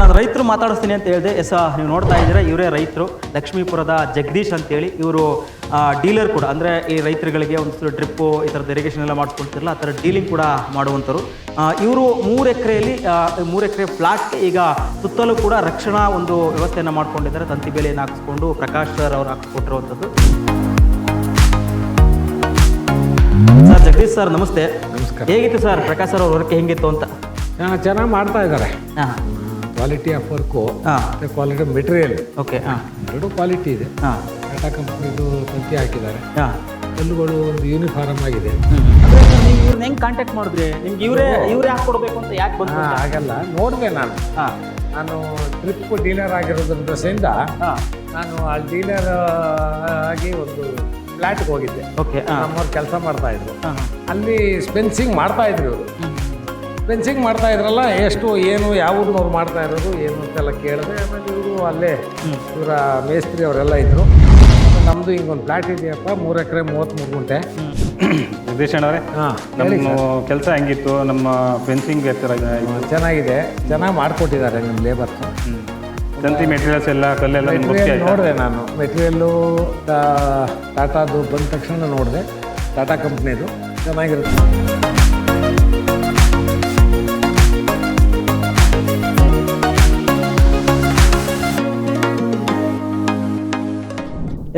ನಾನು ರೈತರು ಮಾತಾಡಿಸ್ತೀನಿ ಅಂತ ಹೇಳಿದೆ ಎಸ್ ನೀವು ನೋಡ್ತಾ ಇದ್ದೀರಾ ಇವರೇ ರೈತರು. ಲಕ್ಷ್ಮೀಪುರದ ಜಗದೀಶ್ ಅಂತೇಳಿ ಇವರು ಡೀಲರ್ ಕೂಡ. ಅಂದರೆ ಈ ರೈತರುಗಳಿಗೆ ಒಂದು ಡ್ರಿಪ್ಪು ಈ ಥರದ ಇರಿಗೇಷನ್ ಎಲ್ಲ ಮಾಡಿಸ್ಕೊಳ್ತಿರಲ್ಲ ಆ ಥರ ಡೀಲಿಂಗ್ ಕೂಡ ಮಾಡುವಂಥವ್ರು ಇವರು ಮೂರು ಎಕರೆಯಲ್ಲಿ ಮೂರು ಎಕರೆ ಫ್ಲಾಟ್ಗೆ ಈಗ ಸುತ್ತಲೂ ಕೂಡ ರಕ್ಷಣಾ ಒಂದು ವ್ಯವಸ್ಥೆಯನ್ನು ಮಾಡ್ಕೊಂಡಿದ್ದಾರೆ. ತಂತಿ ಬೇಲೆಯನ್ನು ಹಾಕಿಸ್ಕೊಂಡು ಪ್ರಕಾಶ್ ಸರ್ ಅವ್ರು ಹಾಕಿಸ್ಕೊಟ್ಟಿರುವಂಥದ್ದು. ಸರ್ ಜಗದೀಶ್ ಸರ್ ನಮಸ್ತೆ. ನಮಸ್ಕಾರ. ಹೇಗಿತ್ತು ಸರ್ ಪ್ರಕಾಶ್ ಸರ್ ಅವ್ರ ವರ್ಕ್ ಹೆಂಗಿತ್ತು ಅಂತ? ಚೆನ್ನಾಗಿ ಮಾಡ್ತಾ ಇದ್ದಾರೆ. ಹಾಂ. ಕ್ವಾಲಿಟಿ ಆಫ್ ವರ್ಕು ಹಾಂ. ಮತ್ತು ಕ್ವಾಲಿಟಿ ಮೆಟೀರಿಯಲ್ ಓಕೆ ಹಾಂ. ಎರಡೂ ಕ್ವಾಲಿಟಿ ಇದೆ. ಹಾಂ. ಟಾಟಾ ಕಂಪ್ನಿದು ತಂತಿ ಹಾಕಿದ್ದಾರೆ. ಹಾಂ. ಕಲ್ಲುಗಳು ಒಂದು ಯೂನಿಫಾರ್ಮ್ ಆಗಿದೆ. ನೀವು ಇವ್ರನ್ನ ಹೆಂಗ್ ಕಾಂಟ್ಯಾಕ್ಟ್ ಮಾಡಿದ್ರಿ? ನಿಮ್ಗೆ ಇವರೇ ಇವರೇ ಹಾಕ್ಕೊಡ್ಬೇಕು ಅಂತ ಯಾಕೆ ಬಂತು ಹಾ, ಹಾಗಲ್ಲ. ನೋಡಿದೆ ನಾನು. ಹಾ. ನಾನು ಟ್ರಿಪ್ ಡೀಲರ್ ಆಗಿರೋದ್ರ ದಸೆಯಿಂದ ಹಾ. ನಾನು ಆ ಡೀಲರ್ ಆಗಿ ಒಂದು ಫ್ಲ್ಯಾಟ್ಗೆ ಹೋಗಿದ್ದೆ. ಓಕೆ ಹಾ. ನಮ್ಮವ್ರು ಕೆಲಸ ಮಾಡ್ತಾ ಇದ್ರು. ಹಾ ಅಲ್ಲಿ ಸ್ಪೆನ್ಸಿಂಗ್ ಮಾಡ್ತಾ ಇದ್ರು ಫೆನ್ಸಿಂಗ್ ಮಾಡ್ತಾ ಇದ್ರಲ್ಲ ಎಷ್ಟು ಏನು ಯಾವ ಅವ್ರು ಮಾಡ್ತಾ ಇರೋದು ಏನು ಅಂತೆಲ್ಲ ಕೇಳಿದೆ. ಆಮೇಲೆ ಇವರು ಅಲ್ಲೇ ಇವರ ಮೇಸ್ತ್ರಿ ಅವರೆಲ್ಲ ಇದ್ದರು ನಮ್ಮದು ಹಿಂಗೊಂದು ಫ್ಲಾಟ್ ಇದೆಯಪ್ಪ ಮೂರು ಎಕರೆ ಮೂವತ್ತ್ಮೂರು ಗುಂಟೆ. ಜಗದೀಶ್ ಅಣ್ಣವ್ರೆ ಹಾಂ ನಮ್ಮ ಕೆಲಸ ಹೆಂಗಿತ್ತು ನಮ್ಮ ಫೆನ್ಸಿಂಗ್ ಎತ್ತರ ಚೆನ್ನಾಗಿದೆ. ಚೆನ್ನಾಗಿ ಮಾಡಿಕೊಟ್ಟಿದ್ದಾರೆ ನಿಮ್ಮ ಲೇಬರ್ಸ್ ತಂತಿ ಮೆಟೀರಿಯಲ್ಸ್ ಎಲ್ಲ ಕಲ್ಲೆಲ್ಲ ನೋಡಿದೆ ನಾನು. ಮೆಟೀರಿಯಲ್ಲು ಟಾಟಾದು ಬಂದ ತಕ್ಷಣ ನೋಡಿದೆ. ಟಾಟಾ ಕಂಪ್ನಿದು ಚೆನ್ನಾಗಿರುತ್ತೆ.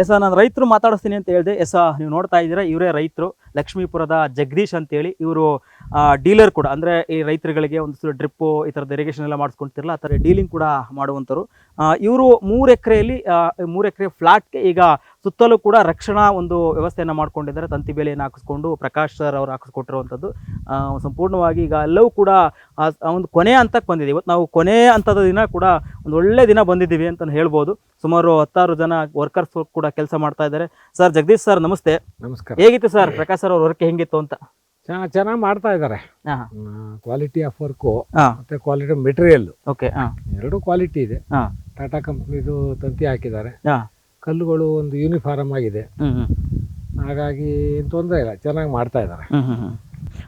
ಎಸ್ ನಾನು ರೈತರು ಮಾತಾಡಿಸ್ತೀನಿ ಅಂತ ಹೇಳಿದೆ. ಎಸ್ ನೀವು ನೋಡ್ತಾ ಇದ್ದೀರಾ, ಇವರೇ ರೈತರು. ಲಕ್ಷ್ಮೀಪುರದ ಜಗದೀಶ್ ಅಂತೇಳಿ ಇವರು ಡೀಲರ್ ಕೂಡ. ಅಂದರೆ ಈ ರೈತರುಗಳಿಗೆ ಒಂದು ಡ್ರಿಪ್ಪು ಈ ಥರದ ಇರಿಗೇಷನ್ ಎಲ್ಲ ಮಾಡಿಸ್ಕೊಳ್ತಿರಲ್ಲ ಆ ಥರ ಡೀಲಿಂಗ್ ಕೂಡ ಮಾಡುವಂಥವ್ರು ಇವರು ಮೂರು ಎಕರೆಯಲ್ಲಿ ಮೂರು ಎಕರೆ ಫ್ಲಾಟ್ಗೆ ಈಗ ಸುತ್ತಲೂ ಕೂಡ ರಕ್ಷಣಾ ಒಂದು ವ್ಯವಸ್ಥೆಯನ್ನು ಮಾಡ್ಕೊಂಡಿದ್ದಾರೆ. ತಂತಿ ಬೇಲಿಯನ್ನು ಹಾಕಿಸ್ಕೊಂಡು ಪ್ರಕಾಶ್ ಸರ್ ಅವರು ಹಾಕಿಸ್ಕೊಟ್ಟಿರುವಂಥದ್ದು. ಸಂಪೂರ್ಣವಾಗಿ ಈಗ ಎಲ್ಲವೂ ಕೂಡ ಒಂದು ಕೊನೆ ಹಂತಕ್ಕೆ ಬಂದಿದೆ. ಇವತ್ತು ನಾವು ಕೊನೆ ಹಂತದ ದಿನ ಕೂಡ ಒಂದು ಒಳ್ಳೆ ದಿನ ಬಂದಿದ್ದೀವಿ ಅಂತ ಹೇಳ್ಬೋದು. ಸುಮಾರು ಹತ್ತಾರು ಜನ ವರ್ಕರ್ಸ್ ಕೂಡ ಕೆಲಸ ಮಾಡ್ತಾ ಇದ್ದಾರೆ. ಸರ್ ಜಗದೀಶ್ ಸರ್ ನಮಸ್ತೆ. ನಮಸ್ಕಾರ. ಹೇಗಿತ್ತು ಸರ್ ಪ್ರಕಾಶ್ ಸರ್ ಅವ್ರ ವರ್ಕ್ ಹೆಂಗಿತ್ತು ಅಂತ? ಚೆನ್ನಾಗಿ ಚೆನ್ನಾಗಿ ಮಾಡ್ತಾ ಇದ್ದಾರೆ. ಹಾಂ. ಕ್ವಾಲಿಟಿ ಆಫ್ ವರ್ಕು ಮತ್ತೆ ಕ್ವಾಲಿಟಿ ಮೆಟೀರಿಯಲ್ ಓಕೆ ಹಾಂ. ಎರಡೂ ಕ್ವಾಲಿಟಿ ಇದೆ. ಹಾಂ. ಟಾಟಾ ಕಂಪ್ನಿದು ತಂತಿ ಹಾಕಿದ್ದಾರೆ. ಹಾಂ. ಕಲ್ಲುಗಳು ಒಂದು ಯೂನಿಫಾರ್ಮ್ ಆಗಿದೆ. ಹಾಗಾಗಿ ತೊಂದರೆ ಇಲ್ಲ ಚೆನ್ನಾಗಿ ಮಾಡ್ತಾ ಇದ್ದಾರೆ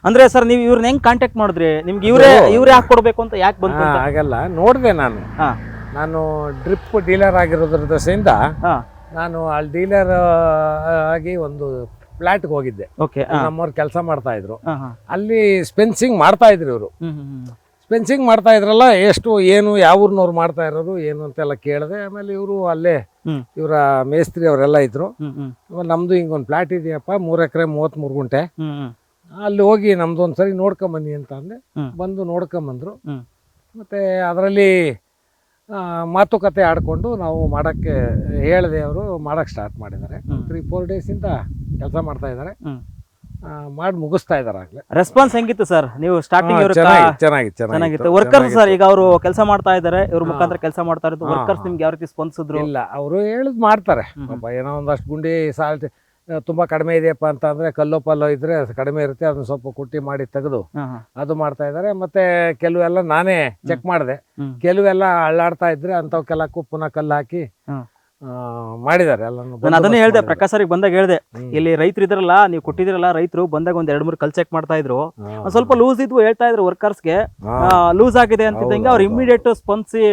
ಅಂದ್ರೆ ಸರ್ ನೀವು ಇವ್ರನ್ನ ಹೆಂಗ್ ಕಾಂಟ್ಯಾಕ್ಟ್ ಮಾಡಿದ್ರಿ? ನಿಮ್ಗೆ ಇವರೇ ಇವರೇ ಹಾಕೊಡ್ಬೇಕು ಅಂತ ಯಾಕೆ ಬಂತು ಅಂತ? ಹಾಗಲ್ಲ. ನೋಡಿದೆ ನಾನು. ಹಾಂ. ನಾನು ಡ್ರಿಪ್ ಡೀಲರ್ ಆಗಿರೋದ್ರ ದಸೆಯಿಂದ ಹಾಂ. ನಾನು ಅಲ್ಲಿ ಡೀಲರ್ ಆಗಿ ಒಂದು ಫ್ಲ್ಯಾಟ್ಗೆ ಹೋಗಿದ್ದೆ. ಓಕೆ ನಮ್ಮವ್ರು ಕೆಲಸ ಮಾಡ್ತಾ ಇದ್ರು. ಹಾಂ ಹಾಂ. ಅಲ್ಲಿ ಸ್ಪೆನ್ಸಿಂಗ್ ಮಾಡ್ತಾ ಇದ್ರು ಇವರು. ಸ್ಪೆನ್ಸಿಂಗ್ ಮಾಡ್ತಾ ಇದ್ರಲ್ಲ ಎಷ್ಟು ಏನು ಯಾವ ಊರಿನವ್ರು ಮಾಡ್ತಾ ಇರೋದು ಏನು ಅಂತೆಲ್ಲ ಕೇಳಿದೆ ಆಮೇಲೆ ಇವರು ಅಲ್ಲೇ. ಇವರ ಮೇಸ್ತ್ರಿ ಅವರೆಲ್ಲ ಇದ್ರು. ನಮ್ದು ಹಿಂಗೊಂದು ಫ್ಲಾಟ್ ಇದೆಯಪ್ಪ ಮೂರ್ ಎಕರೆ ಮೂವತ್ತ್ಮೂರು ಗುಂಟೆ. ಹ್ಞೂ ಹ್ಞೂ ಅಲ್ಲಿ ಹೋಗಿ ನಮ್ದು ಒಂದ್ಸರಿ ನೋಡ್ಕೊಂಬನ್ನಿ ಅಂತ ಅಂದೆ. ಬಂದು ನೋಡ್ಕೊಂಬಂದ್ರು ಮತ್ತೆ ಮತ್ತು ಅದರಲ್ಲಿ ಮಾತುಕತೆ ಆಡ್ಕೊಂಡು ನಾವು ಮಾಡೋಕ್ಕೆ ಹೇಳಿದೆ ಅವರು ಮಾಡೋಕ್ಕೆ ಸ್ಟಾರ್ಟ್ ಮಾಡಿದ್ದಾರೆ. ತ್ರೀ ಫೋರ್ ಡೇಸಿಂದ ಕೆಲಸ ಮಾಡ್ತಾ ಇದ್ದಾರೆ. ಮಾಡಿ ಮುಗಿಸ್ತಾ ಇದಾರೆ ಆಗ್ಲೇ. ರೆಸ್ಪಾನ್ಸ್ ಹೆಂಗಿತ್ತು ಸರ್ ನೀವು ಸ್ಟಾರ್ಟಿಂಗ್ ಇವ್ರ ಚೆನ್ನಾಗಿ ಚೆನ್ನಾಗಿ ಚೆನ್ನಾಗಿತ್ತು. ವರ್ಕರ್ಸ್ ಸರ್ ಈಗ ಅವರು ಕೆಲಸ ಮಾಡ್ತಾ ಇದ್ದಾರೆ ಇವ್ರ ಮುಖಾಂತರ ಕೆಲಸ ಮಾಡ್ತಾ ಇರೋದು ಹಾ, ವರ್ಕರ್ಸ್ ಹಾ. ನಿಮ್ಗೆ ಯಾವ ರೀತಿ ಸ್ಪಂದಿಸಿದ್ರು? ಇಲ್ಲ ಅವರು ಹೇಳಿದ್ ಮಾಡ್ತಾರೆ. ಹ್ಮ್. ಪಾಪ ಏನೋ ಒಂದಷ್ಟು ಗುಂಡಿ ಸಾಲ್ಟ್ ತುಂಬಾ ಕಡಿಮೆ ಇದೆಯಪ್ಪ ಅಂತ ಅಂದ್ರೆ ಕಲ್ಲೋ ಪಲ್ಲೋ ಇದ್ರೆ ಅದು ಕಡಿಮೆ ಇರುತ್ತೆ ಅದನ್ನ ಸ್ವಲ್ಪ ಕುಟ್ಟಿ ಮಾಡಿ ತೆಗೆದು ಹಾ, ಹಾ. ಅದು ಮಾಡ್ತಾ ಇದ್ದಾರೆ ಮತ್ತೆ ಕೆಲವೆಲ್ಲ ನಾನೇ ಚೆಕ್ ಮಾಡಿದೆ. ಹ್ಮ್. ಕೆಲವೆಲ್ಲ ಅಳ್ಳಾಡ್ತಾ ಇದ್ರೆ ಅಂತವಕ್ಕೆಲ್ಲ ಪುನಃ ಕಲ್ಲು ಹಾಕಿ ಹ್ಮ್. ಮಾಡಿದ್ದಾರೆ ನಾನು ಅದನ್ನೇ ಹೇಳ್ದೆ ಪ್ರಕಾಶ್ ಸರಿಗೆ ಬಂದಾಗ ಹೇಳ್ದೆ ಇಲ್ಲಿ ರೈತರು ಇದ್ರಲ್ಲ ನೀವು ಕೊಟ್ಟಿದ್ರಲ್ಲ ರೈತರು ಬಂದಾಗ ಒಂದ್ ಎರಡ್ ಮೂರು ಕಲ್ ಚೆಕ್ ಮಾಡ್ತಾ ಇದ್ರು. ಸ್ವಲ್ಪ ಲೂಸ್ ಇದ್ವು ಹೇಳ್ತಾ ಇದ್ರು ವರ್ಕರ್ಸ್ಗೆ ಲೂಸ್ ಆಗಿದೆ ಅಂತಿದ್ದಂಗೆ ಅವ್ರು ಇಮಿಡಿಯೇಟ್ ಸ್ಪಂದಿಸಿ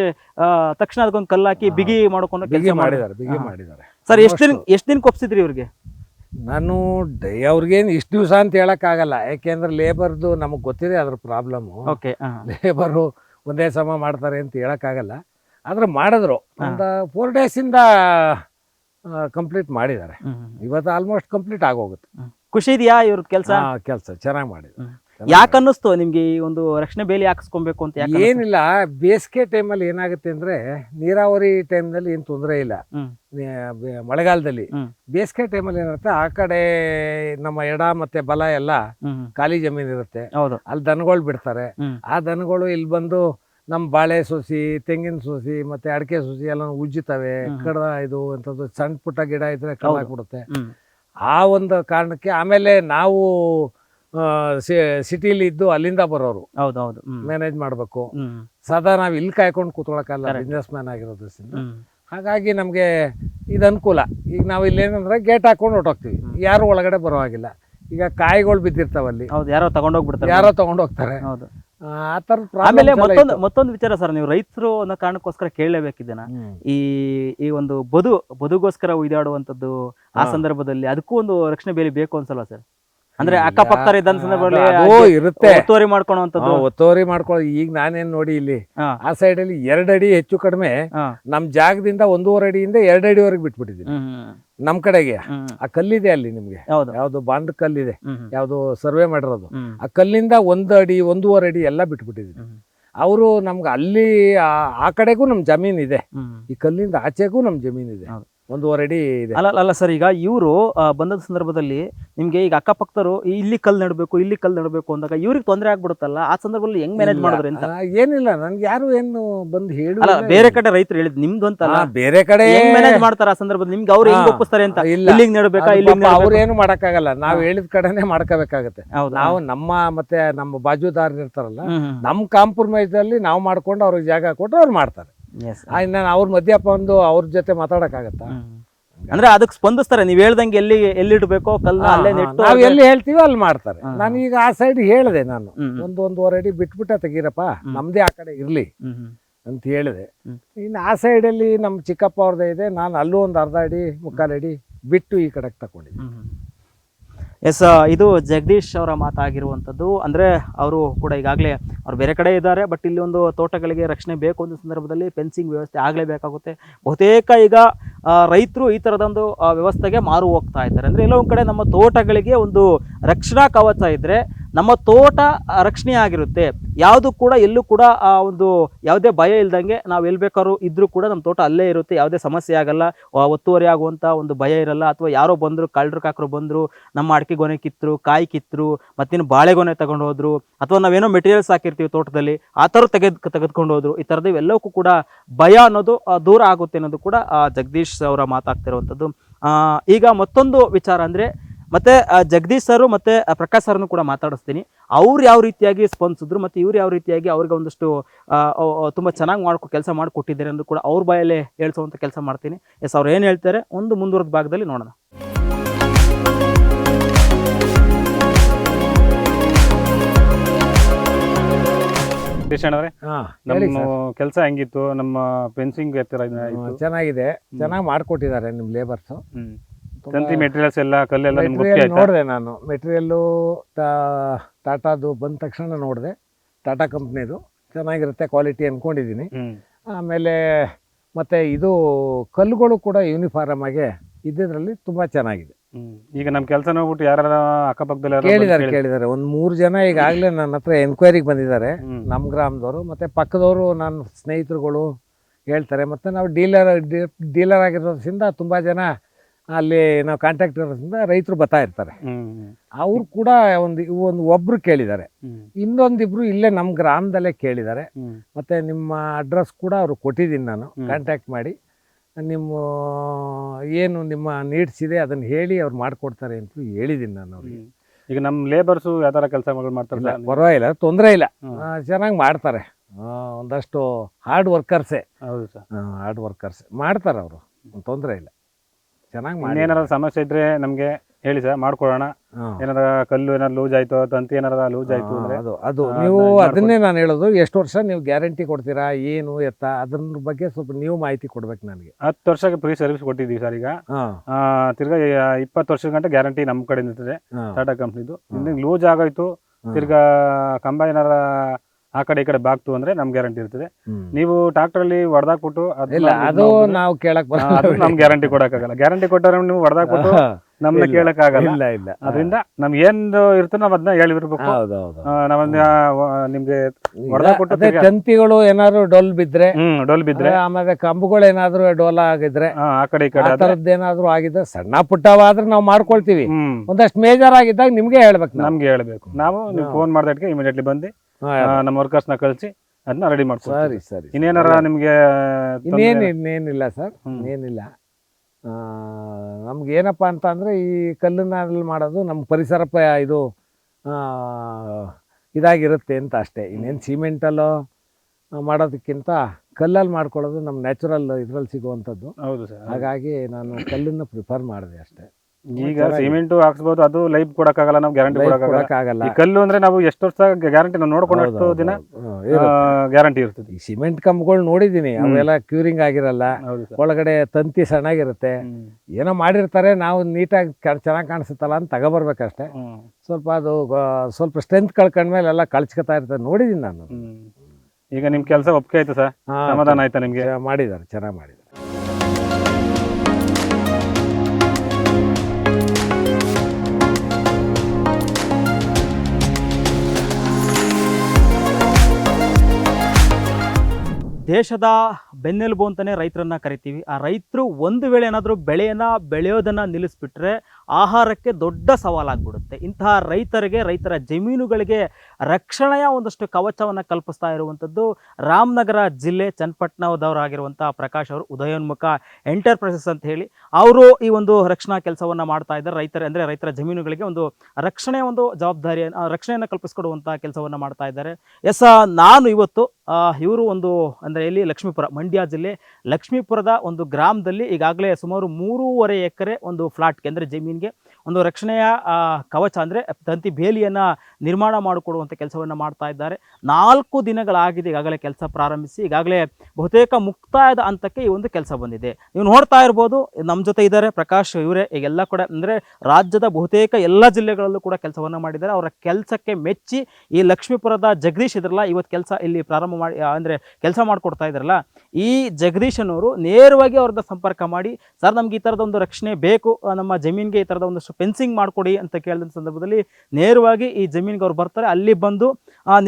ತಕ್ಷಣ ಅದಕ್ಕೊಂದು ಕಲ್ಲು ಹಾಕಿ ಬಿಗಿ ಮಾಡ್ಕೊಂಡು ಬಿಗಿ ಕೆಲಸ ಮಾಡಿದ್ದಾರೆ ಬಿಗಿ. ಮಾಡಿದ್ದಾರೆ. ಸರ್ ಎಷ್ಟು ದಿನ ಎಷ್ಟು ದಿನ ಕೊಪ್ಸಿದ್ರಿ ಇವ್ರಿಗೆ? ನಾನು ಡೈ ಅವ್ರಿಗೇನು ಇಷ್ಟು ದಿವಸ ಅಂತ ಹೇಳಕ್ಕಾಗಲ್ಲ. ಯಾಕೆಂದ್ರೆ ಲೇಬರ್ದು ನಮಗೆ ಗೊತ್ತಿದೆ ಅದ್ರ ಪ್ರಾಬ್ಲಮ್ ಓಕೆ ಲೇಬರು ಒಂದೇ ಸಮ ಮಾಡ್ತಾರೆ ಅಂತ ಹೇಳೋಕ್ಕಾಗಲ್ಲ. ಆದ್ರೆ ಮಾಡಿದ್ರು. ಒಂದು ಫೋರ್ ಡೇಸಿಂದ ಕಂಪ್ಲೀಟ್ ಮಾಡಿದ್ದಾರೆ. ಇವತ್ತು ಆಲ್ಮೋಸ್ಟ್ ಕಂಪ್ಲೀಟ್ ಆಗೋಗುತ್ತೆ. ಖುಷಿ ಇದೆಯಾ ಇವ್ರ ಕೆಲಸ? ಕೆಲಸ ಚೆನ್ನಾಗಿ ಮಾಡಿದ್ರು ಯಾಕ ಅನ್ನಿಸ್ತು ನಿಮ್ಗೆ ಈ ಒಂದು ರಕ್ಷಣೆ ಬೇಲಿ ಹಾಕಿಸ್ಕೊಬೇಕು ಅಂತ? ಏನಿಲ್ಲ ಬೇಸಿಗೆ ಟೈಮಲ್ಲಿ ಏನಾಗುತ್ತೆ ಅಂದ್ರೆ ನೀರಾವರಿ ಟೈಮ್ನಲ್ಲಿ ಏನು ತೊಂದರೆ ಇಲ್ಲ. ಮಳೆಗಾಲದಲ್ಲಿ. ಬೇಸಿಗೆ ಟೈಮಲ್ಲಿ ಏನಾಗುತ್ತೆ ಆ ಕಡೆ ನಮ್ಮ ಎಡ ಮತ್ತೆ ಬಲ ಎಲ್ಲ. ಖಾಲಿ ಜಮೀನು ಇರುತ್ತೆ. ಹೌದು. ಅಲ್ಲಿ ದನಗಳು ಬಿಡ್ತಾರೆ. ಆ ದನಗಳು ಇಲ್ಲಿ ಬಂದು ನಮ್ಮ ಬಾಳೆ ಸೊಸಿ ತೆಂಗಿನ ಸೊಸಿ ಮತ್ತೆ ಅಡಿಕೆ ಸೊಸಿ ಎಲ್ಲ ಉಜ್ಜಿತವೆ. ಕಡ ಇದು ಅಂತದ್ದು ಸಣ್ಣ ಪುಟ್ಟ ಗಿಡ ಇದ್ರೆ ಕಳಾಕ್ಬಿಡುತ್ತೆ ಆ ಒಂದು ಕಾರಣಕ್ಕೆ ಆಮೇಲೆ ನಾವು ಸಿಟಿಲಿ ಇದ್ದು ಅಲ್ಲಿಂದ ಬರೋರು. ಹೌದೌದು. ಹೌದು ಮ್ಯಾನೇಜ್ ಮಾಡಬೇಕು. ಸದಾ ನಾವು ಇಲ್ಲಿ ಕಾಯ್ಕೊಂಡು ಕೂತ್ಕೊಳ್ಳೋಕ್ಕಲ್ಲ. ಬಿಸ್ನೆಸ್ ಮ್ಯಾನ್ ಆಗಿರೋದ್ರಿಂದ. ಹಾಗಾಗಿ ನಮಗೆ ಇದು ಅನುಕೂಲ. ಈಗ ನಾವು ಇಲ್ಲೇನಂದ್ರೆ ಗೇಟ್ ಹಾಕೊಂಡು ಹೊಟ್ಟೋಗ್ತೀವಿ ಯಾರು ಒಳಗಡೆ ಬರೋ ಹಾಗಿಲ್ಲ ಈಗ ಕಾಯಿಗಳು ಬಿದ್ದಿರ್ತಾವಲ್ಲಿ. ಹೌದು ಯಾರೋ ತಗೊಂಡೋಗ್ಬಿಡ್ತಾರೆ. ಯಾರೋ ತಗೊಂಡೋಗ್ತಾರೆ. ಹೌದು. ಆ ಆಮೇಲೆ ಮತ್ತೊಂದು ಮತ್ತೊಂದು ವಿಚಾರ ಸರ್ ನೀವು ರೈತರು ಅನ್ನೋ ಕಾರಣಕ್ಕೋಸ್ಕರ ಕೇಳಲೇಬೇಕಿದ್ದೇನ ಈ ಈ ಒಂದು ಬದು ಬದುಗೋಸ್ಕರ ಉಯ್ದಾಡುವಂತದ್ದು ಆ ಸಂದರ್ಭದಲ್ಲಿ ಅದಕ್ಕೂ ಒಂದು ರಕ್ಷಣೆ ಬೇಲಿ ಬೇಕು ಅನ್ಸಲ್ವಾ ಸರ್? ಅಂದ್ರೆ ಇಲ್ಲ. ಅಕ್ಕಪಕ್ಕ ಇದ್ದಂತ ಸಂದರ್ಭದಲ್ಲಿ ಅದು ಇರುತ್ತೆ. ಒತ್ತುವರಿ ಮಾಡ್ಕೊಳ್ಳುವಂಥದ್ದು ಹಾ, ಒತ್ತುವರಿ ಮಾಡ್ಕೊಳ್ಳೋ ಈಗ ನಾನೇನ್ ನೋಡಿ ಇಲ್ಲಿ ಆ ಸೈಡ್ ಅಲ್ಲಿ ಎರಡು ಅಡಿ ಹೆಚ್ಚು ಕಡಿಮೆ. ನಮ್ ಜಾಗದಿಂದ ಒಂದೂವರೆ ಅಡಿಯಿಂದ ಎರಡು ಅಡಿವರೆಗೆ ಬಿಟ್ಬಿಟ್ಟಿದ್ದೀನಿ. ನಮ್ ಕಡೆಗೆ. ಆ ಕಲ್ಲಿದೆ ಅಲ್ಲಿ ನಿಮ್ಗೆ. ಯಾವ್ದು? ಬಾಂಡ್ ಕಲ್ಲಿದೆ. ಯಾವ್ದು ಸರ್ವೆ ಮಾಡಿರೋದು. ಆ ಕಲ್ಲಿಂದ ಒಂದ್ ಅಡಿ ಒಂದೂವರೆ ಅಡಿ ಎಲ್ಲ ಬಿಟ್ಬಿಟ್ಟಿದ್ದೀನಿ. ಅವರು ನಮ್ಗೆ ಅಲ್ಲಿ ಆ- ಕಡೆಗೂ ನಮ್ ಜಮೀನ್ ಇದೆ ಈ ಕಲ್ಲಿಂದ ಆಚೆಗೂ ನಮ್ ಜಮೀನ್ ಇದೆ. ಒಂದೂವರೆ ಅಡಿ ಇದೆ. ಅಲ್ಲ ಅಲ್ಲ ಸರ್ ಈಗ ಇವರು ಬಂದದ ಸಂದರ್ಭದಲ್ಲಿ ನಿಮಗೆ ಈಗ ಅಕ್ಕಪಕ್ಕದವರು ಇಲ್ಲಿ ಕಲ್ ನೆಡಬೇಕು ಇಲ್ಲಿ ಕಲ್ ನೆಡಬೇಕು ಅಂದಾಗ ಇವ್ರಿಗೆ ತೊಂದರೆ ಆಗ್ಬಿಡುತ್ತಲ್ಲ ಆ ಸಂದರ್ಭದಲ್ಲಿ ಹೆಂಗ್ ಮ್ಯಾನೇಜ್ ಮಾಡಿದ್ರೆ ಅಂತ? ಏನಿಲ್ಲ ನನ್ಗೆ ಯಾರು ಏನು ಬಂದು ಹೇಳಿ ಅಲ್ಲ ಬೇರೆ ಕಡೆ ರೈತರು ಹೇಳಿದ್ ನಿಮ್ದು ಅಂತ ಬೇರೆ ಕಡೆ ಹೆಂಗ್ ಮ್ಯಾನೇಜ್ ಮಾಡ್ತಾರ ಆ ಸಂದರ್ಭದಲ್ಲಿ? ನಿಮ್ಗೆ ಅವ್ರು ಹೆಂಗ್ ಒಪ್ಪಿಸ್ತಾರೆ ಅಂತ? ಇಲ್ಲ. ಇಲ್ಲಿಗೆ ನೆಡಬೇಕಾ ಇಲ್ಲಿ ಅವ್ರು ಏನು ಮಾಡಕ್ಕಾಗಲ್ಲ. ನಾವು ಹೇಳಿದ ಕಡೆನೆ ಮಾಡ್ಕೋಬೇಕಾಗತ್ತೆ. ನಾವು ನಮ್ಮ ಮತ್ತೆ ನಮ್ಮ ಬಾಜುದಾರ ಇರ್ತಾರಲ್ಲ ಹ್ಮ್, ಹ್ಮ್. ನಮ್ ಕಾಂಪ್ರಮೈಸ್ ಅಲ್ಲಿ ನಾವು ಮಾಡ್ಕೊಂಡು ಅವ್ರಿಗೆ ಜಾಗ ಕೊಟ್ಟು ಅವ್ರು ಮಾಡ್ತಾರೆ. ಇನ್ನ ಅವ್ರ ಮಧ್ಯಪ್ಪ ಒಂದು ಅವ್ರ ಜೊತೆ ಮಾತಾಡಕ್ಕಾಗತ್ತಾ. ಅಂದ್ರೆ ಅದಕ್ಕೆ ಸ್ಪಂದಿಸ್ತಾರೆ ನೀವ್ ಹೇಳ್ದಂಗೆ ಎಲ್ಲಿ ಎಲ್ಲಿಡ್ಬೇಕೋ ಕಲ್ಲ ಅಲ್ಲೇ ನೆಟ್ಟು ನಾವು ಎಲ್ಲಿ ಹೇಳ್ತೀವಿ ಅಲ್ಲಿ ಮಾಡ್ತಾರೆ. ನಾನು ಈಗ ಆ ಸೈಡ್ ಹೇಳಿದೆ ನಾನು. ಒಂದು ಒಂದೂವರೆ ಅಡಿ ಬಿಟ್ಬಿಟ್ಟೆ ತೆಗೀರಪ್ಪ ನಮ್ದೇ ಆ ಕಡೆ ಇರ್ಲಿ. ಅಂತ ಹೇಳಿದೆ. ಇನ್ನ ಇನ್ನು ಆ ಸೈಡಲ್ಲಿ ನಮ್ಮ ಚಿಕ್ಕಪ್ಪ ಅವ್ರದ್ದೇ ಇದೆ ನಾನು ಅಲ್ಲೂ ಒಂದು ಅರ್ಧ ಅಡಿ ಮುಕ್ಕಾಲು ಅಡಿ ಬಿಟ್ಟು ಈ ಕಡೆಗೆ ತಗೊಂಡಿದ್ದೆ ಎಸ್ ಇದು ಜಗದೀಶ್ ಅವರ ಮಾತಾಗಿರುವಂಥದ್ದು. ಅಂದರೆ ಅವರು ಕೂಡ ಈಗಾಗಲೇ ಅವ್ರು ಬೇರೆ ಕಡೆ ಇದ್ದಾರೆ, ಬಟ್ ಇಲ್ಲಿ ಒಂದು ತೋಟಗಳಿಗೆ ರಕ್ಷಣೆ ಬೇಕು ಅನ್ನೋ ಸಂದರ್ಭದಲ್ಲಿ ಫೆನ್ಸಿಂಗ್ ವ್ಯವಸ್ಥೆ ಆಗಲೇಬೇಕಾಗುತ್ತೆ. ಬಹುತೇಕ ಈಗ ರೈತರು ಈ ಥರದೊಂದು ವ್ಯವಸ್ಥೆಗೆ ಮಾರು ಹೋಗ್ತಾ ಇದ್ದಾರೆ. ಅಂದರೆ ಎಲ್ಲೋ ಒಂದು ಕಡೆ ನಮ್ಮ ತೋಟಗಳಿಗೆ ಒಂದು ರಕ್ಷಣಾ ಕವಚ ಇದ್ದರೆ ನಮ್ಮ ತೋಟ ರಕ್ಷಣೆ ಆಗಿರುತ್ತೆ. ಯಾವುದು ಕೂಡ ಎಲ್ಲೂ ಕೂಡ ಆ ಒಂದು ಯಾವುದೇ ಭಯ ಇಲ್ದಂಗೆ ನಾವು ಎಲ್ಲಿ ಬೇಕಾದ್ರೂ ಇದ್ರೂ ಕೂಡ ನಮ್ಮ ತೋಟ ಅಲ್ಲೇ ಇರುತ್ತೆ. ಯಾವುದೇ ಸಮಸ್ಯೆ ಆಗಲ್ಲ. ಒತ್ತುವರಿ ಆಗುವಂಥ ಒಂದು ಭಯ ಇರಲ್ಲ. ಅಥವಾ ಯಾರೋ ಬಂದರು, ಕಳ್ಳರು, ಕಾಕರು ಬಂದರು, ನಮ್ಮ ಅಡಿಕೆ ಗೊನೆ ಕಿತ್ತರು ಕಾಯಿ ಕಿತ್ತರು ಮತ್ತಿನ್ನು ಬಾಳೆಗೊನೆ ತಗೊಂಡು ಹೋದರು, ಅಥವಾ ನಾವೇನೋ ಮೆಟೀರಿಯಲ್ಸ್ ಹಾಕಿರ್ತೀವಿ ತೋಟದಲ್ಲಿ, ಆ ಥರ ತೆಗೆದು, ತೆಗೆದುಕೊಂಡು ಹೋದರು, ಈ ಥರದ್ದು ಇವೆಲ್ಲವಕ್ಕೂ ಕೂಡ ಭಯ ಅನ್ನೋದು ದೂರ ಆಗುತ್ತೆ ಅನ್ನೋದು ಕೂಡ ಜಗದೀಶ್ ಅವರ ಮಾತಾಗ್ತಿರುವಂಥದ್ದು. ಈಗ ಮತ್ತೊಂದು ವಿಚಾರ ಅಂದರೆ ಮತ್ತೆ ಜಗದೀಶ್ ಸರ್ ಮತ್ತೆ ಪ್ರಕಾಶ್ ಸರ್ನು ಕೂಡ ಮಾತಾಡಿಸ್ತೀನಿ. ಅವ್ರು ಯಾವ ರೀತಿಯಾಗಿ ಸ್ಪಂದಿಸಿದ್ರು ಮತ್ತೆ ಇವ್ರು ಯಾವ ರೀತಿಯಾಗಿ ಅವ್ರಿಗೆ ಒಂದಷ್ಟು ತುಂಬಾ ಚೆನ್ನಾಗಿ ಮಾಡ್ಕೊ ಕೆಲಸ ಮಾಡಿಕೊಟ್ಟಿದ್ದಾರೆ ಅನ್ನೋದು ಕೂಡ ಅವ್ರ ಬಾಯಲ್ಲೇ ಹೇಳ್ಸುವಂಥ ಕೆಲಸ ಮಾಡ್ತೀನಿ. ಎಸ್ ಅವ್ರು ಏನು ಹೇಳ್ತಾರೆ ಒಂದು ಮುಂದುವರೆದ ಭಾಗದಲ್ಲಿ ನೋಡೋಣ. ನಮ್ಮ. ಕೆಲಸ ಹೆಂಗಿತ್ತು? ನಮ್ಮ ಫೆನ್ಸಿಂಗ್ ಚೆನ್ನಾಗಿದೆ. ಚೆನ್ನಾಗಿ ಮಾಡ್ಕೊಟ್ಟಿದ್ದಾರೆ ನಿಮ್ಮ ಲೇಬರ್ಸು ತಂತಿ ಮೆಟೀರಿಯಲ್ಸ್ ಎಲ್ಲ ಕಲ್ಲೆಲ್ಲ ಮೆಟೀರಿಯಲ್ ನೋಡಿದೆ ನಾನು. ಮೆಟೀರಿಯಲ್ಲು ಟಾಟಾದು ಬಂದ ತಕ್ಷಣ ನೋಡಿದೆ. ಟಾಟಾ ಕಂಪ್ನಿದು ಚೆನ್ನಾಗಿರುತ್ತೆ ಕ್ವಾಲಿಟಿ ಅಂದ್ಕೊಂಡಿದ್ದೀನಿ ಆಮೇಲೆ ಮತ್ತು ಇದು ಕಲ್ಲುಗಳು ಕೂಡ ಯೂನಿಫಾರ್ಮ್ ಆಗಿ ಇದ್ದಿದ್ರಲ್ಲಿ ತುಂಬ ಚೆನ್ನಾಗಿದೆ. ಈಗ ನಮ್ ಕೆಲಸ ನೋಡ್ಬಿಟ್ಟು ಯಾರ ಅಕ್ಕಪಕ್ಕದಲ್ಲಿ ಕೇಳಿದ್ದಾರೆ ಕೇಳಿ- ಕೇಳಿದ್ದಾರೆ ಒಂದು ಮೂರು ಜನ ಈಗಾಗಲೇ ನನ್ನ ಹತ್ರ ಎನ್ಕ್ವೈರಿಗೆ ಬಂದಿದ್ದಾರೆ. ನಮ್ಮ ಗ್ರಾಮದವರು. ಮತ್ತು ಪಕ್ಕದವರು ನನ್ನ ಸ್ನೇಹಿತರುಗಳು ಹೇಳ್ತಾರೆ. ಮತ್ತು ನಾವು ಡೀಲರ್ ಡೀಲರ್ ಆಗಿರೋದ್ರಿಂದ ತುಂಬ ಜನ ಅಲ್ಲಿ ನಾವು ಕಾಂಟ್ಯಾಕ್ಟ್ ಇರೋದ್ರಿಂದ ರೈತರು ಬರ್ತಾ ಇರ್ತಾರೆ. ಅವ್ರು ಕೂಡ ಒಂದು ಒಂದು ಒಬ್ರು ಕೇಳಿದ್ದಾರೆ. ಇನ್ನೊಂದಿಬ್ರು ಇಲ್ಲೇ ನಮ್ಮ ಗ್ರಾಮದಲ್ಲೇ ಕೇಳಿದ್ದಾರೆ. ಮತ್ತೆ ನಿಮ್ಮ ಅಡ್ರೆಸ್ ಕೂಡ ಅವರು ಕೊಟ್ಟಿದ್ದೀನಿ ನಾನು. ಕಾಂಟ್ಯಾಕ್ಟ್ ಮಾಡಿ. ನಿಮ್ಮ ಏನು ನಿಮ್ಮ ನೀಡ್ಸ್ ಇದೆ ಅದನ್ನು ಹೇಳಿ ಅವ್ರು ಮಾಡಿಕೊಡ್ತಾರೆ ಅಂತ ಹೇಳಿದ್ದೀನಿ ನಾನು ಅವ್ರಿಗೆ. ಈಗ ನಮ್ಮ ಲೇಬರ್ಸು ಯಾವ ಥರ ಕೆಲಸ ಮಾಡ್ತಾರೆ ಪರವಾಗಿಲ್ಲ ತೊಂದರೆ ಇಲ್ಲ. ಚೆನ್ನಾಗಿ ಮಾಡ್ತಾರೆ. ಒಂದಷ್ಟು ಹಾರ್ಡ್ ವರ್ಕರ್ಸೇ ಹೌದು ಸರ್. ಹಾರ್ಡ್ ವರ್ಕರ್ಸ್ ಮಾಡ್ತಾರೆ ಅವರು ತೊಂದರೆ ಇಲ್ಲ. ಚೆನ್ನಾಗಿ ಮಾಡಿ. ಏನಾದ್ರು ಸಮಸ್ಯೆ ಇದ್ರೆ ನಮಗೆ ಹೇಳಿ ಸರ್ ಮಾಡ್ಕೊಡೋಣ ಹಾ. ಏನಾರ ಕಲ್ಲು ಏನಾರ ಲೂಸ್ ಆಯ್ತು ತಂತಿ ಏನಾರ ಲೂಸ್ ಆಯ್ತು ಅಂದ್ರೆ ಅದು ಅದು. ನೀವು ಅದನ್ನೇ ನಾನು ಹೇಳೋದು ಎಷ್ಟು ವರ್ಷ ನೀವು ಗ್ಯಾರಂಟಿ ಕೊಡ್ತೀರಾ ಏನು ಎತ್ತ ಅದ್ರ ಬಗ್ಗೆ ಸ್ವಲ್ಪ ನೀವು ಮಾಹಿತಿ ಕೊಡ್ಬೇಕು ನನಗೆ. ಹತ್ತು ವರ್ಷಕ್ಕೆ ಫ್ರೀ ಸರ್ವಿಸ್ ಕೊಟ್ಟಿದ್ದೀವಿ ಸರ್ ಈಗ. ಆ, ತಿರ್ಗಾ ಇಪ್ಪತ್ತು ವರ್ಷದ ಗಂಟೆ ಗ್ಯಾರಂಟಿ ನಮ್ಮ ಕಡೆಯಿಂದ ಇರ್ತದೆ ಟಾಟಾ ಕಂಪ್ನಿದು ಲೂಸ್ ಆಗೋಯ್ತು. ತಿರ್ಗಾ ಕಂಬ ಏನಾರ ಆ ಕಡೆ ಈ ಕಡೆ ಬಾಗ್ತು ಅಂದ್ರೆ ನಮ್ ಗ್ಯಾರಂಟಿ ಇರ್ತದೆ. ನೀವು ಟ್ರಾಕ್ಟರ್ ಅಲ್ಲಿ ಹೊಡೆದಾಕ್ಬಿಟ್ಟು ಇಲ್ಲ ಅದು ನಾವು ಕೇಳಕ್ ನಮ್ ಗ್ಯಾರಂಟಿ ಕೊಡಕ್ಕಾಗಲ್ಲ. ಗ್ಯಾರಂಟಿ ಕೊಟ್ಟರೆ ನೀವು ಹೊಡೆದಾಕ್ ಕೊಟ್ಟು ನಮ್ನ ಕೇಳಕ್ಕಾಗಲ್ಲ. ಇಲ್ಲ ಇಲ್ಲ. ಅದರಿಂದ ನಮ್ ಏನು ಇರ್ತದೆ ನಾವ್ ಅದನ್ನ ಹೇಳಿರ್ಬೇಕು. ನಾವೊಂದು ನಿಮ್ಗೆ ಹೊಡ್ದಾಕ್ ಕೊಟ್ಟು ತಿರ್ಗಾ- ತಂತಿಗಳು ಏನಾದ್ರು ಡೊಲ್ ಬಿದ್ರೆ ಡೊಲ್ ಬಿದ್ರೆ. ಆಮೇಲೆ ಕಂಬಗಳು ಏನಾದ್ರು ಡೊಲ್ ಆಗಿದ್ರೆ ಆ ಕಡೆ ಈ ಕಡೆ ಅದರದ್ದು ಏನಾದ್ರು ಆಗಿದ್ರೆ ಸಣ್ಣ ಪುಟ್ಟವಾದ್ರೆ ನಾವು ಮಾಡ್ಕೊಳ್ತೀವಿ. ಒಂದಷ್ಟು ಮೇಜರ್ ಆಗಿದ್ದಾಗ ನಿಮ್ಗೆ ಹೇಳ್ಬೇಕು ನಮ್ಗೆ ಹೇಳ್ಬೇಕು. ನಾವು ನೀವು ಫೋನ್ ಮಾಡಿದಕ್ಕೆ ಇಮಿಡಿಯೇಟ್ಲಿ ಬಂದು ನಮ್ಮ ವರ್ಕರ್ಸ್ನ ಕಳಿಸಿ ಅದನ್ನ ರೆಡಿ ಮಾಡ್ತೀವಿ ಸರಿ ಸರಿ ಇನ್ನೇನಾರ ನಿಮ್ಗೆ ಇನ್ನೇನು ಇನ್ನೇನಿಲ್ಲ ಸರ್ ಏನಿಲ್ಲ ನಮ್ಗೆ ಏನಪ್ಪ ಅಂತ ಅಂದರೆ ಈ ಕಲ್ಲಿನಲ್ಲಿ ಮಾಡೋದು ನಮ್ಮ ಪರಿಸರ ಪ ಇದು ಇದಾಗಿರುತ್ತೆ ಅಂತ ಅಷ್ಟೇ. ಇನ್ನೇನು ಸಿಮೆಂಟಲ್ಲೋ ಮಾಡೋದಕ್ಕಿಂತ ಕಲ್ಲಲ್ಲಿ ಮಾಡ್ಕೊಳ್ಳೋದು ನಮ್ಮ ನ್ಯಾಚುರಲ್ ಇದರಲ್ಲಿ ಸಿಗುವಂಥದ್ದು. ಹೌದು ಸರ್ ಹಾಗಾಗಿ ನಾನು ಕಲ್ಲನ್ನು ಪ್ರಿಫರ್ ಮಾಡಿದೆ ಅಷ್ಟೇ. ಈಗ ಸಿಮೆಂಟ್ ಹಾಕ್ಸ್ಬೋದು ಅದು ಲೈಫ್ ಕೊಡಕ್ಕಾಗಲ್ಲ ನಾವು ಗ್ಯಾರಂಟಿ ಕೊಡಕ್ಕಾಗಲ್ಲ. ಈ ಕಲ್ಲು ಅಂದ್ರೆ ನಾವು ಎಷ್ಟು ವರ್ಷ ಗ್ಯಾರಂಟಿ ನಾವು ನೋಡ್ಕೊಂಡಷ್ಟು ಹೌದು, ದಿನ. ಗ್ಯಾರಂಟಿ ಇರ್ತದೆ. ಈ ಸಿಮೆಂಟ್ ಕಂಬಗಳು ನೋಡಿದೀನಿ ಅವೆಲ್ಲ ಕ್ಯೂರಿಂಗ್ ಆಗಿರಲ್ಲ ಒಳಗಡೆ ತಂತಿ ಸಣ್ಣಗಿರುತ್ತೆ. ಏನೋ ಮಾಡಿರ್ತಾರೆ ನಾವು ನೀಟಾಗಿ ಚೆನ್ನಾಗಿ ಕಾಣಿಸುತ್ತಲ್ಲ ಅಂತ ತಗೊಬರ್ಬೇಕಷ್ಟೇ. ಸ್ವಲ್ಪ ಅದು ಸ್ವಲ್ಪ ಸ್ಟ್ರೆಂತ್ ಕಳ್ಕೊಂಡ್ಮೇಲೆ ಎಲ್ಲ ಕಳ್ಸ್ಕೊತಾ ಇರ್ತದೆ ನೋಡಿದೀನಿ ನಾನು. ಈಗ ನಿಮ್ ಕೆಲಸ ಒಪ್ಪಿಗೆ ಆಯ್ತು ಸರ್? ಸಮಾಧಾನ ಆಯ್ತಾ ನಿಮ್ಗೆ? ಮಾಡಿದ್ದಾರೆ ಚೆನ್ನಾಗಿ ಮಾಡಿದ್ದಾರೆ. ದೇಶದ ಬೆನ್ನೆಲುಬು ಅಂತಲೇ ರೈತರನ್ನು ಕರಿತೀವಿ. ಆ ರೈತರು ಒಂದು ವೇಳೆ ಏನಾದರೂ ಬೆಳೆಯನ್ನು ಬೆಳೆಯೋದನ್ನು ನಿಲ್ಲಿಸ್ಬಿಟ್ರೆ ಆಹಾರಕ್ಕೆ ದೊಡ್ಡ ಸವಾಲಾಗ್ಬಿಡುತ್ತೆ. ಇಂತಹ ರೈತರಿಗೆ, ರೈತರ ಜಮೀನುಗಳಿಗೆ ರಕ್ಷಣೆಯ ಒಂದಷ್ಟು ಕವಚವನ್ನು ಕಲ್ಪಿಸ್ತಾ ಇರುವಂಥದ್ದು ರಾಮನಗರ ಜಿಲ್ಲೆ ಚನ್ನಪಟ್ಟಣದವರಾಗಿರುವಂಥ ಪ್ರಕಾಶ್ ಅವರು ಉದಯೋನ್ಮುಖ ಎಂಟರ್ಪ್ರೈಸಸ್ ಅಂತ ಹೇಳಿ. ಅವರು ಈ ಒಂದು ರಕ್ಷಣಾ ಕೆಲಸವನ್ನು ಮಾಡ್ತಾ ಇದ್ದಾರೆ. ರೈತರ ಅಂದರೆ ರೈತರ ಜಮೀನುಗಳಿಗೆ ಒಂದು ರಕ್ಷಣೆಯ ಒಂದು ಜವಾಬ್ದಾರಿಯನ್ನು ರಕ್ಷಣೆಯನ್ನು ಕಲ್ಪಿಸ್ಕೊಡುವಂಥ ಕೆಲಸವನ್ನು ಮಾಡ್ತಾ ಇದ್ದಾರೆ. ಎಸ್ ನಾನು ಇವತ್ತು ಇವರು ಒಂದು ಅಂದರೆ ಇಲ್ಲಿ ಲಕ್ಷ್ಮೀಪುರ, ಮಂಡ್ಯ ಜಿಲ್ಲೆ ಲಕ್ಷ್ಮೀಪುರದ ಒಂದು ಗ್ರಾಮದಲ್ಲಿ ಈಗಾಗಲೇ ಸುಮಾರು ಮೂರುವರೆ ಎಕರೆ ಒಂದು ಫ್ಲಾಟ್ಗೆ ಅಂದರೆ ಜಮೀನಿಗೆ ಒಂದು ರಕ್ಷಣೆಯ ಕವಚ ಅಂದರೆ ತಂತಿ ಬೇಲಿಯನ್ನು ನಿರ್ಮಾಣ ಮಾಡಿಕೊಡುವಂಥ ಕೆಲಸವನ್ನು ಮಾಡ್ತಾ ಇದ್ದಾರೆ. ನಾಲ್ಕು ದಿನಗಳಾಗಿದೆ ಈಗಾಗಲೇ ಕೆಲಸ ಪ್ರಾರಂಭಿಸಿ, ಈಗಾಗಲೇ ಬಹುತೇಕ ಮುಕ್ತಾಯದ ಹಂತಕ್ಕೆ ಈ ಒಂದು ಕೆಲಸ ಬಂದಿದೆ. ನೀವು ನೋಡ್ತಾ ಇರ್ಬೋದು ನಮ್ಮ ಜೊತೆ ಇದ್ದಾರೆ ಪ್ರಕಾಶ್ ಇವರೇ, ಈಗೆಲ್ಲ ಕೂಡ ಅಂದರೆ ರಾಜ್ಯದ ಬಹುತೇಕ ಎಲ್ಲ ಜಿಲ್ಲೆಗಳಲ್ಲೂ ಕೂಡ ಕೆಲಸವನ್ನು ಮಾಡಿದ್ದಾರೆ. ಅವರ ಕೆಲಸಕ್ಕೆ ಮೆಚ್ಚಿ ಈ ಲಕ್ಷ್ಮೀಪುರದ ಜಗದೀಶ್ ಇದ್ರಲ್ಲ, ಇವತ್ತು ಕೆಲಸ ಇಲ್ಲಿ ಪ್ರಾರಂಭ ಮಾಡಿ ಅಂದರೆ ಕೆಲಸ ಮಾಡಿಕೊಡ್ತಾ ಇದ್ರಲ್ಲ ಈ ಜಗದೀಶನವರು ನೇರವಾಗಿ ಅವ್ರದ್ದ ಸಂಪರ್ಕ ಮಾಡಿ, ಸರ್, ನಮ್ಗೆ ಈ ಥರದ ಒಂದು ರಕ್ಷಣೆ ಬೇಕು ನಮ್ಮ ಜಮೀನಿಗೆ ಈ ಥರದ ಒಂದಷ್ಟು ಫೆನ್ಸಿಂಗ್ ಮಾಡಿಕೊಡಿ ಅಂತ ಕೇಳಿದ ಸಂದರ್ಭದಲ್ಲಿ ನೇರವಾಗಿ ಈ ಜಮೀನಿಗೆ ಅವ್ರು ಬರ್ತಾರೆ. ಅಲ್ಲಿ ಬಂದು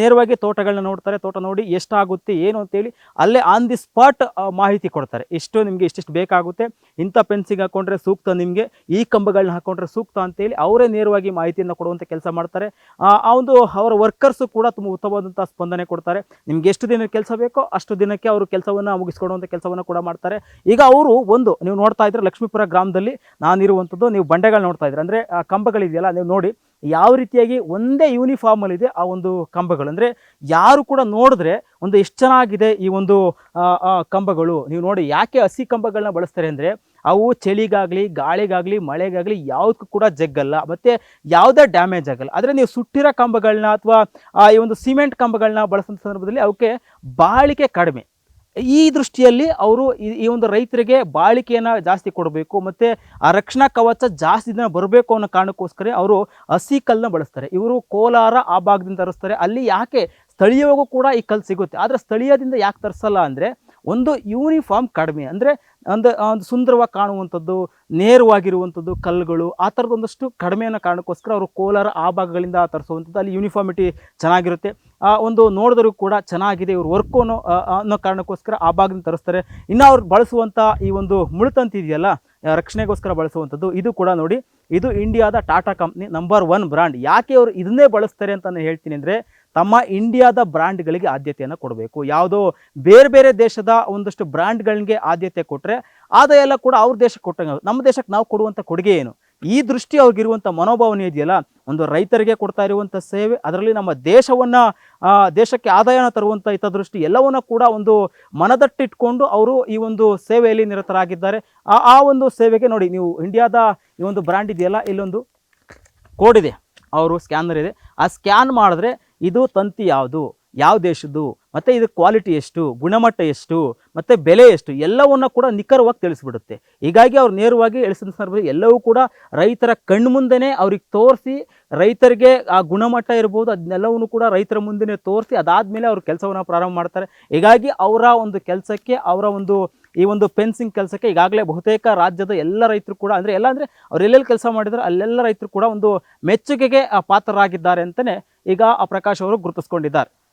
ನೇರವಾಗಿ ತೋಟಗಳನ್ನ ನೋಡ್ತಾರೆ, ತೋಟ ನೋಡಿ ಎಷ್ಟಾಗುತ್ತೆ, ಏನು ಅಂತೇಳಿ ಅಲ್ಲೇ ಆನ್ ದಿ ಸ್ಪಾಟ್ ಮಾಹಿತಿ ಕೊಡ್ತಾರೆ. ಇಷ್ಟು ನಿಮಗೆ ಇಷ್ಟಿಷ್ಟು ಬೇಕಾಗುತ್ತೆ, ಇಂಥ ಫೆನ್ಸಿಂಗ್ ಹಾಕೊಂಡ್ರೆ ಸೂಕ್ತ ನಿಮಗೆ, ಈ ಕಂಬಗಳನ್ನ ಹಾಕೊಂಡ್ರೆ ಸೂಕ್ತ ಅಂತೇಳಿ ಅವರೇ ನೇರವಾಗಿ ಮಾಹಿತಿಯನ್ನು ಕೊಡುವಂಥ ಕೆಲಸ ಮಾಡ್ತಾರೆ. ಆ ಒಂದು ಅವರ ವರ್ಕರ್ಸು ಕೂಡ ತುಂಬ ಉತ್ತಮವಾದಂಥ ಸ್ಪಂದನೆ ಕೊಡ್ತಾರೆ. ನಿಮ್ಗೆ ಎಷ್ಟು ದಿನ ಕೆಲಸ ಬೇಕೋ ಅಷ್ಟು ದಿನಕ್ಕೆ ಅವರು ಕೆಲಸವನ್ನು ಮುಗಿಸ್ಕೊಡುವಂಥ ಕೆಲಸವನ್ನು ಕೂಡ ಮಾಡ್ತಾರೆ. ಈಗ ಅವರು ಒಂದು, ನೀವು ನೋಡ್ತಾ ಇದ್ರೆ ಲಕ್ಷ್ಮೀಪುರ ಗ್ರಾಮದಲ್ಲಿ ನಾನಿರುವಂಥದ್ದು, ನೀವು ಬಂಡೆಗಳು ನೋಡ್ತಾ ಇದ್ರೆ. ಅಂದರೆ ಕಂಬಗಳಿದೆಯಲ್ಲ, ನೀವು ನೋಡಿ ಯಾವ ರೀತಿಯಾಗಿ ಒಂದೇ ಯೂನಿಫಾರ್ಮಲ್ಲಿದೆ ಆ ಒಂದು ಕಂಬಗಳು. ಅಂದರೆ ಯಾರು ಕೂಡ ನೋಡಿದ್ರೆ ಒಂದು ಎಷ್ಟು ಚೆನ್ನಾಗಿದೆ ಈ ಒಂದು ಕಂಬಗಳು. ನೀವು ನೋಡಿ ಯಾಕೆ ಹಸಿ ಕಂಬಗಳನ್ನ ಬಳಸ್ತಾರೆ ಅಂದರೆ ಅವು ಚಳಿಗಾಗಲಿ, ಗಾಳಿಗಾಗಲಿ, ಮಳೆಗಾಗಲಿ ಯಾವುದಕ್ಕೂ ಕೂಡ ಜಗ್ಗಲ್ಲ. ಮತ್ತು ಯಾವುದೇ ಡ್ಯಾಮೇಜ್ ಆಗಲ್ಲ. ಆದರೆ ನೀವು ಸುಟ್ಟಿರೋ ಕಂಬಗಳನ್ನ ಅಥವಾ ಈ ಒಂದು ಸಿಮೆಂಟ್ ಕಂಬಗಳನ್ನ ಬಳಸೋ ಸಂದರ್ಭದಲ್ಲಿ ಅವಕ್ಕೆ ಬಾಳಿಕೆ ಕಡಿಮೆ. ಈ ದೃಷ್ಟಿಯಲ್ಲಿ ಅವರು ಈ- ಒಂದು ರೈತರಿಗೆ ಬಾಳಿಕೆಯನ್ನು ಜಾಸ್ತಿ ಕೊಡಬೇಕು ಮತ್ತು ಆ ರಕ್ಷಣಾ ಕವಚ ಜಾಸ್ತಿ ದಿನ ಬರಬೇಕು ಅನ್ನೋ ಕಾರಣಕ್ಕೋಸ್ಕರ ಅವರು ಹಸಿ ಕಲ್ಲನ್ನ ಬಳಸ್ತಾರೆ. ಇವರು ಕೋಲಾರ ಆ ಭಾಗದಿಂದ ತರಿಸ್ತಾರೆ. ಅಲ್ಲಿ ಯಾಕೆ ಸ್ಥಳೀಯವಾಗೂ ಕೂಡ ಈ ಕಲ್ಲು ಸಿಗುತ್ತೆ. ಆದರೆ ಸ್ಥಳೀಯದಿಂದ ಯಾಕೆ ತರಿಸಲ್ಲ ಅಂದರೆ ಒಂದು ಯೂನಿಫಾರ್ಮ್ ಕಡಿಮೆ. ಅಂದರೆ ಒಂದು ಒಂದು ಸುಂದರವಾಗಿ ಕಾಣುವಂಥದ್ದು, ನೇರವಾಗಿರುವಂಥದ್ದು ಕಲ್ಲುಗಳು, ಆ ಥರದ ಒಂದಷ್ಟು ಕಡಿಮೆ ಅನ್ನೋ ಕಾರಣಕ್ಕೋಸ್ಕರ ಅವರು ಕೋಲಾರ ಆ ಭಾಗಗಳಿಂದ ತರಿಸುವಂಥದ್ದು, ಅಲ್ಲಿ ಯೂನಿಫಾರ್ಮಿಟಿ ಚೆನ್ನಾಗಿರುತ್ತೆ. ಆ ಒಂದು ನೋಡಿದ್ರೂ ಕೂಡ ಚೆನ್ನಾಗಿದೆ ಇವ್ರ ವರ್ಕು ಅನ್ನೋ ಅನ್ನೋ ಕಾರಣಕ್ಕೋಸ್ಕರ ಆ ಭಾಗದಿಂದ ತರಿಸ್ತಾರೆ. ಇನ್ನು ಅವ್ರು ಬಳಸುವಂಥ ಈ ಒಂದು ಮುಳುತಂತಿ ಇದೆಯಲ್ಲ ರಕ್ಷಣೆಗೋಸ್ಕರ ಬಳಸುವಂಥದ್ದು, ಇದು ಕೂಡ ನೋಡಿ, ಇದು ಇಂಡಿಯಾದ Tata company number one brand ಯಾಕೆ ಅವರು ಇದನ್ನೇ ಬಳಸ್ತಾರೆ ಅಂತ ನಾನು ಹೇಳ್ತೀನಿ ಅಂದರೆ ತಮ್ಮ ಇಂಡಿಯಾದ ಬ್ರ್ಯಾಂಡ್ಗಳಿಗೆ ಆದ್ಯತೆಯನ್ನು ಕೊಡಬೇಕು. ಯಾವುದೋ ಬೇರೆ ಬೇರೆ ದೇಶದ ಒಂದಷ್ಟು ಬ್ರ್ಯಾಂಡ್ಗಳಿಗೆ ಆದ್ಯತೆ ಕೊಟ್ಟರೆ ಆದಾಯ ಎಲ್ಲ ಕೂಡ ಅವ್ರ ದೇಶಕ್ಕೆ ಕೊಟ್ಟಂಗೆ ನಮ್ಮ ದೇಶಕ್ಕೆ ನಾವು ಕೊಡುವಂಥ ಕೊಡುಗೆ ಏನು? ಈ ದೃಷ್ಟಿ ಅವ್ರಿಗಿರುವಂಥ ಮನೋಭಾವನೆ ಇದೆಯಲ್ಲ? ಒಂದು ರೈತರಿಗೆ ಕೊಡ್ತಾ ಇರುವಂಥ ಸೇವೆ, ಅದರಲ್ಲಿ ನಮ್ಮ ದೇಶವನ್ನು ದೇಶಕ್ಕೆ ಆದಾಯನ ತರುವಂಥ ಹಿತದೃಷ್ಟಿ ಎಲ್ಲವನ್ನು ಕೂಡ ಒಂದು ಮನದಟ್ಟಿಟ್ಕೊಂಡು ಅವರು ಈ ಒಂದು ಸೇವೆಯಲ್ಲಿ ನಿರತರಾಗಿದ್ದಾರೆ. ಆ ಆ ಒಂದು ಸೇವೆಗೆ ನೋಡಿ, ನೀವು ಇಂಡಿಯಾದ ಈ ಒಂದು ಬ್ರ್ಯಾಂಡ್ ಇದೆಯಲ್ಲ, ಇಲ್ಲೊಂದು ಕೋಡ್ ಇದೆ. ಅವರು ಸ್ಕ್ಯಾನರ್ ಇದೆ. ಆ ಸ್ಕ್ಯಾನ್ ಮಾಡಿದ್ರೆ ಇದು ತಂತಿ ಯಾವುದು? ಯಾವ ದೇಶದ್ದು? ಮತ್ತು ಇದು ಕ್ವಾಲಿಟಿ ಎಷ್ಟು? ಗುಣಮಟ್ಟ ಎಷ್ಟು? ಮತ್ತು ಬೆಲೆ ಎಷ್ಟು? ಎಲ್ಲವನ್ನು ಕೂಡ ನಿಖರವಾಗಿ ತಿಳಿಸ್ಬಿಡುತ್ತೆ. ಹೀಗಾಗಿ ಅವ್ರು ನೇರವಾಗಿ ಎಳಿಸಿದ ಸಂದರ್ಭದಲ್ಲಿ ಎಲ್ಲವೂ ಕೂಡ ರೈತರ ಕಣ್ಣು ಮುಂದೆನೇ ಅವ್ರಿಗೆ ತೋರಿಸಿ ರೈತರಿಗೆ ಆ ಗುಣಮಟ್ಟ ಇರ್ಬೋದು, ಅದನ್ನೆಲ್ಲವನ್ನು ಕೂಡ ರೈತರ ಮುಂದೆನೇ ತೋರಿಸಿ ಅದಾದಮೇಲೆ ಅವ್ರು ಕೆಲಸವನ್ನು ಪ್ರಾರಂಭ ಮಾಡ್ತಾರೆ. ಹೀಗಾಗಿ ಅವರ ಒಂದು ಕೆಲಸಕ್ಕೆ, ಅವರ ಒಂದು ಈ ಒಂದು ಫೆನ್ಸಿಂಗ್ ಕೆಲಸಕ್ಕೆ ಈಗಾಗಲೇ ಬಹುತೇಕ ರಾಜ್ಯದ ಎಲ್ಲ ರೈತರು ಕೂಡ ಅಂದರೆ ಎಲ್ಲ ಅಂದರೆ ಅವ್ರು ಎಲ್ಲೆಲ್ಲಿ ಕೆಲಸ ಮಾಡಿದ್ರೆ ಅಲ್ಲೆಲ್ಲ ರೈತರು ಕೂಡ ಒಂದು ಮೆಚ್ಚುಗೆಗೆ ಪಾತ್ರರಾಗಿದ್ದಾರೆ ಅಂತಲೇ ಈಗ ಆ ಪ್ರಕಾಶ್ ಅವರು ಗುರುತಿಸ್ಕೊಂಡಿದ್ದಾರೆ.